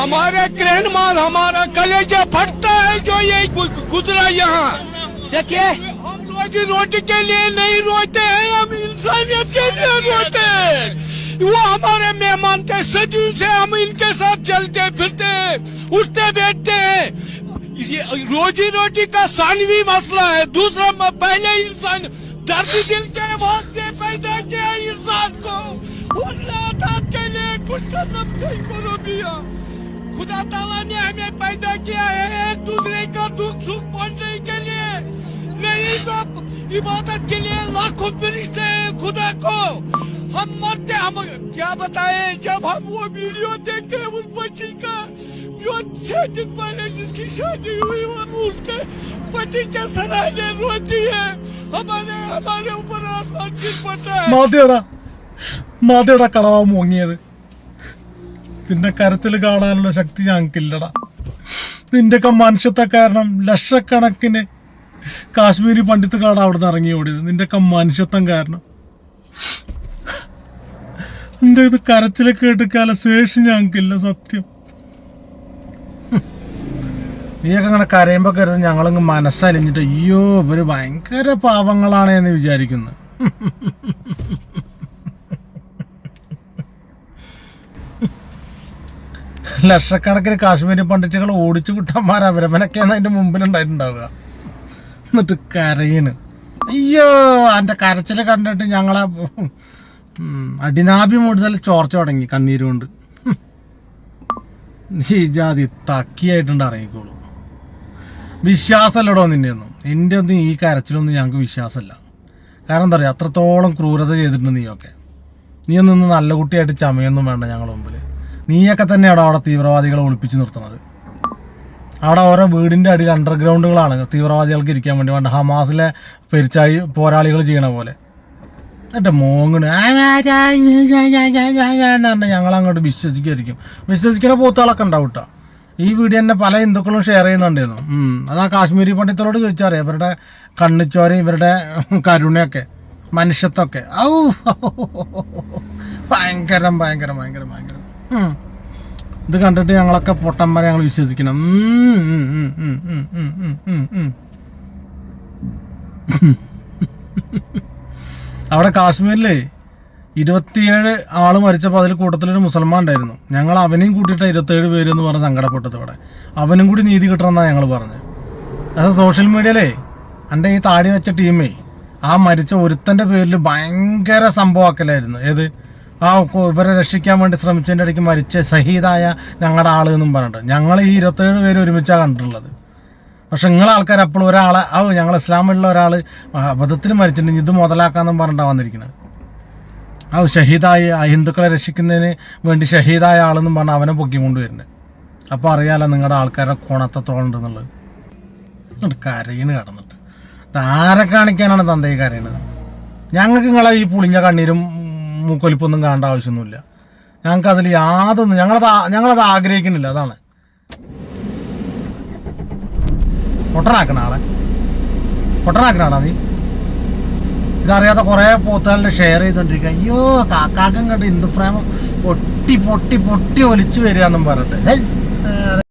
हमारे ग्रहण माल, हमारा कलेजा फटता है जो ये गुजरा यहाँ। देखिए, हम रोजी रोटी के लिए नहीं रोते हैं, हम इंसानियत के लिए रोते हैं। वो हमारे मेहमान थे सदियों से हम इनके साथ चलते, फिरते, उठते, बैठते हैं। ये रोजी रोटी का सानवी मसला है। दूसरा पहले इंसान दर्द दिल के वास्ते पैदा किया इंसान को। और के लिए कुछ करना नहीं करो दिया खुदा ताला ने हमें पैदा किया है एक दूसरे का दुख सुख पहुंचने के लिए नहीं तो इबादत के लिए लाखों फरिश्ते हैं खुदा को हम मरते हम क्या बताए जब हम वो वीडियो देखते हैं उस बच्ची का जो छह दिन पहले जिसकी शादी हुई और उसके पति के सराहने रोती है हमारे हमारे ऊपर आसमान गिर पड़ता है മാതിയടാ മാതിയടാ കളവാ മുങ്ങിയത് നിന്റെ കരച്ചിൽ കാണാനുള്ള ശക്തി ഞങ്ങൾക്കില്ലടാ. നിന്റെയൊക്കെ മനുഷ്യത്തെ കാരണം ലക്ഷക്കണക്കിന് കാശ്മീരി പണ്ഡിത്തുകളാണ് അവിടെ നിന്ന് ഇറങ്ങി ഓടിയത്. നിന്റെയൊക്കെ മനുഷ്യത്വം കാരണം. നിന്റെ ഇത് കരച്ചിൽ കേട്ടിക്കാല ശേഷി ഞങ്ങൾക്കില്ല സത്യം. നീയൊക്കെ അങ്ങനെ കരയുമ്പോ കരുത് ഞങ്ങളങ്ങ് മനസ്സലിഞ്ഞിട്ട് അയ്യോ ഇവർ ഭയങ്കര പാവങ്ങളാണ് എന്ന് വിചാരിക്കുന്നു. ലക്ഷക്കണക്കിന് കാശ്മീരി പണ്ഡിറ്റുകൾ ഓടിച്ചു കുട്ടന്മാർ അവരവനൊക്കെയാണ് അതിന്റെ മുമ്പിലുണ്ടായിട്ടുണ്ടാവുക എന്നിട്ട് കരയിന് അയ്യോ എന്റെ കരച്ചിൽ കണ്ടിട്ട് ഞങ്ങളെ അടിനാഭി മുതൽ ചോർച്ച തുടങ്ങി കണ്ണീരുകൊണ്ട് കൊണ്ട്. ഈ ജാതി തക്കിയായിട്ടുണ്ട് ഇറങ്ങിക്കോളൂ വിശ്വാസമല്ലടോ നിന്റെ ഒന്നും. എന്റെ ഒന്നും ഈ കരച്ചിലൊന്നും ഞങ്ങൾക്ക് വിശ്വാസമല്ല. കാരണം എന്താ പറയുക അത്രത്തോളം ക്രൂരത ചെയ്തിട്ടുണ്ട് നീയൊക്കെ. നീ ഒന്നും നിന്ന് നല്ല കുട്ടിയായിട്ട് ചമയൊന്നും വേണ്ട ഞങ്ങളുടെ മുമ്പിൽ നീയൊക്കെ തന്നെയാണോ അവിടെ തീവ്രവാദികളെ ഒളിപ്പിച്ച് നിർത്തുന്നത്? അവിടെ ഓരോ വീടിന്റെ അടിയിൽ അണ്ടർഗ്രൗണ്ടുകളാണ് തീവ്രവാദികൾക്ക് ഇരിക്കാൻ വേണ്ടി. വേണ്ട ഹമാസിലെ പെരിച്ചാഴി പോരാളികൾ ചെയ്യണ പോലെ. എന്നിട്ട് മോങ്ങണ് എന്ന് പറഞ്ഞാൽ ഞങ്ങൾ അങ്ങോട്ട് വിശ്വസിക്കുമായിരിക്കും. വിശ്വസിക്കണ പോത്തുകളൊക്കെ ഉണ്ടാവും കേട്ടോ ഈ വീഡിയോ തന്നെ പല ഹിന്ദുക്കളും ഷെയർ ചെയ്യുന്നുണ്ടായിരുന്നു അത് ആ കാശ്മീരി പണ്ഡിതരോട് ചോദിച്ചറിയാം? ഇവരുടെ കണ്ണിച്ചോരയും ഇവരുടെ കരുണയൊക്കെ മനുഷ്യത്വമൊക്കെ. ഔ ഭയങ്കരം ഭയങ്കരം ഭയങ്കരം ഭയങ്കരം. ഇത് കണ്ടിട്ട് ഞങ്ങളൊക്കെ പൊട്ടന്മാരെ ഞങ്ങൾ വിശ്വസിക്കണം അവിടെ കാശ്മീരിലേ ഇരുപത്തിയേഴ് ആൾ മരിച്ചപ്പോൾ അതിൽ കൂട്ടത്തിലൊരു മുസൽമാൻ ഉണ്ടായിരുന്നു ഞങ്ങൾ അവനെയും കൂട്ടിയിട്ട് ഇരുപത്തേഴ് പേര് എന്ന് പറഞ്ഞ് സങ്കടപ്പെട്ടത് ഇവിടെ അവനും കൂടി നീതി കിട്ടണമെന്നാണ് ഞങ്ങൾ പറഞ്ഞു അത് സോഷ്യൽ മീഡിയയിലേ എന്റെ ഈ താടി വെച്ച ടീമേ ആ മരിച്ച ഒരുത്തന്റെ പേരിൽ ഭയങ്കര സംഭവമാക്കലായിരുന്നു ഏത് ആ ഇവരെ രക്ഷിക്കാൻ വേണ്ടി ശ്രമിച്ചതിന്റെ ഇടയ്ക്ക് മരിച്ച സഹീദായ ഞങ്ങളുടെ ആൾ എന്നും പറഞ്ഞിട്ട്. ഞങ്ങൾ ഈ ഇരുപത്തേഴ് പേര് ഒരുമിച്ചാണ് കണ്ടിട്ടുള്ളത്. പക്ഷെ നിങ്ങളെ ആൾക്കാർ അപ്പോഴും ഒരാളെ ആ ഞങ്ങൾ ഇസ്ലാമിലുള്ള ഒരാൾ അബദ്ധത്തിൽ മരിച്ചിട്ടുണ്ട് ഇത് മുതലാക്കാമെന്നും പറഞ്ഞിട്ടാണ് വന്നിരിക്കുന്നത് ആ ഷഹീദായി ആ ഹിന്ദുക്കളെ രക്ഷിക്കുന്നതിന് വേണ്ടി ഷഹീദായ ആളെന്നും പറഞ്ഞ് അവനെ പൊക്കി കൊണ്ടുവരുന്നത് അപ്പോൾ അറിയാലോ നിങ്ങളുടെ ആൾക്കാരുടെ കോണത്തത്തോളം ഉണ്ടെന്നുള്ളത്. കരയിന് കടന്നിട്ട്. ആരെ കാണിക്കാനാണ് തന്തയെ കരയണത്? ഞങ്ങൾക്ക് നിങ്ങളെ ഈ പുളിഞ്ഞ കണ്ണീരും മൂക്കൊലിപ്പൊന്നും കാണേണ്ട ആവശ്യമൊന്നുമില്ല. ഞങ്ങൾക്ക് അതിൽ യാതൊന്നും ഞങ്ങളത് ഞങ്ങളത് ആഗ്രഹിക്കുന്നില്ല അതാണ്. പൊട്ടനാക്കണ ആളെ. പൊട്ടനാക്കണാടാ നീ. ഇതറിയാത്ത കുറേ പോത്തുകളുടെ ഷെയർ ചെയ്തോണ്ടിരിക്കുക അയ്യോ കാക്കാക്കം കണ്ട് ഹിന്ദുപ്രേമം പൊട്ടി പൊട്ടി പൊട്ടി ഒലിച്ചു വരിക എന്നും പറഞ്ഞിട്ട്.